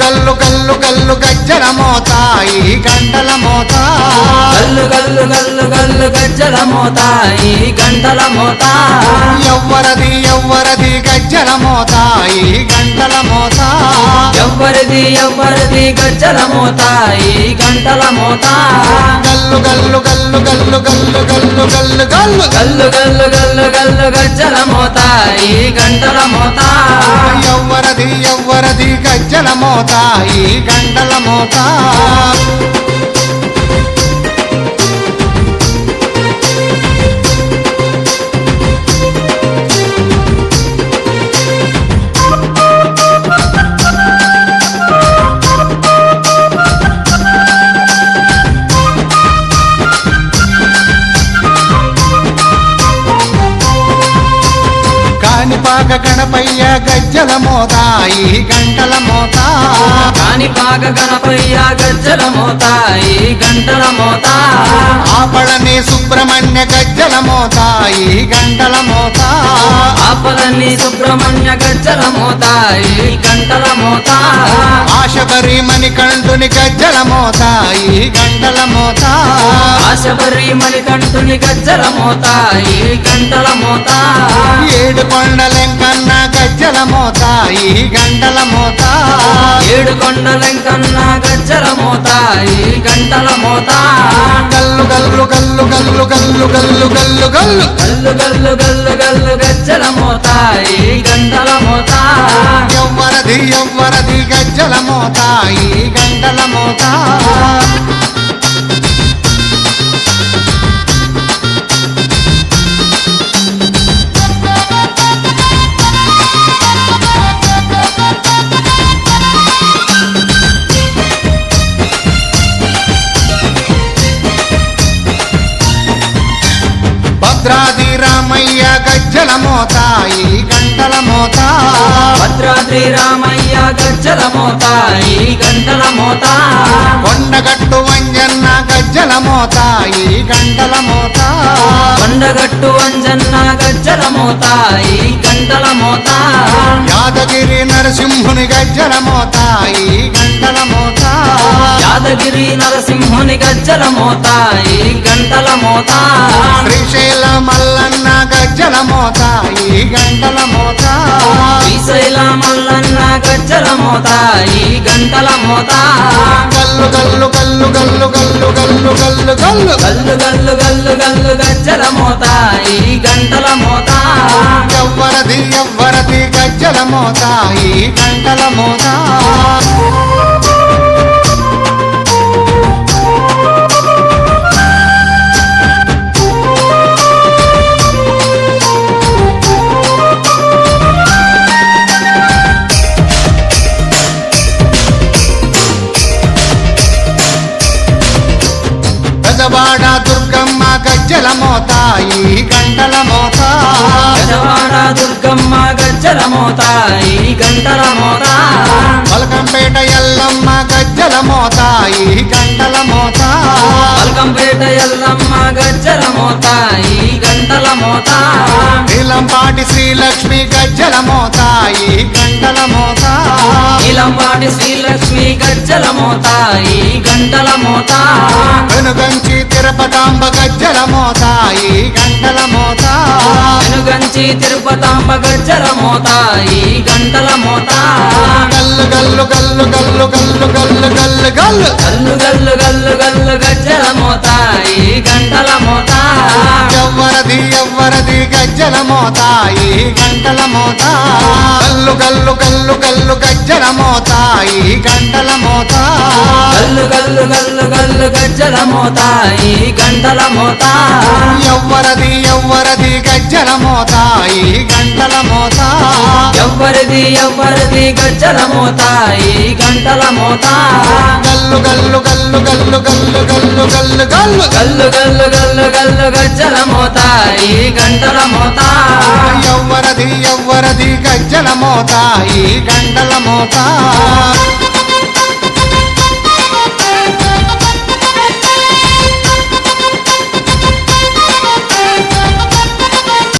గల్లు గల్లు గల్లు గజ్జల మోతాయి గంటల మోతా. గల్లు గల్లు గల్లు గల్లు గజ్జల మోతాయి గంటల మోతా. ఎవ్వరది ఎవ్వరది గజ్జల మోతాయి ఎవ్వరిది ఎవ్వరిది గజ్జల మోత ఈ గంటల మోత. గల్లు గల్లు గల్లు గల్లు గల్లు గల్లు గల్లు గల్లు. గల్లు గల్లు గల్లు గల్లు గజ్జల మోత ఈ గంటల మోత. ఎవ్వరది ఎవ్వరది గజ్జల మోత ఈ గంటల మోత. కానిపాక గణపయ్య గజ్జల మోత ఈ గంటల మోత. కాణిపాక గణపయ్య గజ్జల మోత ఈ గంటల మోత. ఆపళని సుబ్రహ్మణ్య గజ్జల మోత ఈ గంటల మోత. ఆపలన్ని సుబ్రహ్మణ్య గజ్జల మోత ఈ గంటల మోత ఆశబరి మణికంఠుని గజ్జల మోత ఈ గంటల మోత ఆశబరి మణికంఠుని గజ్జల మోత ఈ గంటల మోత ఏడు కొండలెంకన్న గజ్జల మోత ఈ గంటల మోత ఏడు కొండలెంకన్న గజ్జల మోత ఈ గంటల మోత గల్లు గల్లు గల్లు గల్లు గల్లు గల్లు గల్లు గల్లు. గల్లు గల్లు గల్లు గల్లు గజ్జల మోత ఈ గంటల గజ్జల మోత ఈ గంటల మోత. భద్రాది రామయ్య గజ్జల మోత ఈ గంటల మోత. భద్రాద్రి రామయ్య గజ్జల మోత ఈ గంటల మోత కొండగట్టు వంజన్న గజ్జల మోత ఈ గంటల మోత కొండగట్టు అంజన్న గజ్జల మోత ఈ గంటల మోత యాదగిరి నరసింహుని గజ్జల మోత ఈ గంటల మోత యాదగిరి నరసింహుని గజ్జల మోత ఈ గంటల మోత. శ్రీశైల మల్లన్న గజ్జల మోత ఈ గంటల మోత. శ్రీశైల మల్లన్న గజ్జల మోత ఈ గంటల మోత. గల్లు గల్లు గల్లు గల్లు గల్లు గల్లు గల్లు గల్లు. గల్లు గల్లు గల్లు గల్లు గజ్జల మోత ఈ గంటల మోత. ఎవ్వరది ఎవ్వరది గజ్జల మోత ఈ గంటల మోత. పెదవాడ దుర్గమ్మ గజ్జల మోతాయి గంటల మోతా. పెదవాడ దుర్గమ్మ గజ్జల మోతాయి గంటల మోతాయి పలకంపేట ఎల్లమ్మ గజ్జల మోతాయి గంటల మోతా. పలకంపేట ఎల్లమ్మ గజ్జల మోతాయి గంటల మోతా. నీలంపాటి నీలంపాటి శ్రీలక్ష్మి గజ్జల మోత ఈ గంటల మోత. వెనుగంచి తిరుపతాంబ గజ్జల మోత ఈ గంటల మోత. వెనుగంచి తిరుపతాంబ గజ్జల మోత ఈ గంటల మోత. గల్లు గల్లు గల్లు గల్లు గల్లు గల్లు గల్లు గల్లు. గల్లు గల్లు గల్లు గల్లు గజ్జల మోత ఈ గంటల మోత. గజ్జల మోత ఈ గంటల మోత గల్లు గల్లు గల్లు గల్లు గజ్జల మోత ఈ గంటల మోత గల్లు గల్లు గల్లు గల్లు గజ్జల మోత ఈ గంటల మోత ఎవ్వరది ఎవ్వరది గజ్జల మోత ఈ గంటల మోత ఎవ్వరిది ఎవ్వరిది గజ్జల మోత ఈ గంటల మోత. గల్లు గల్లు గల్లు గల్లు గల్లు గల్లు గల్లు గల్లు. గల్లు గల్లు గల్లు గల్లు గజ్జల మోత ఈ గంటల మోత. ఎవ్వరది ఎవ్వరది గజ్జల మోత ఈ గంటల మోత.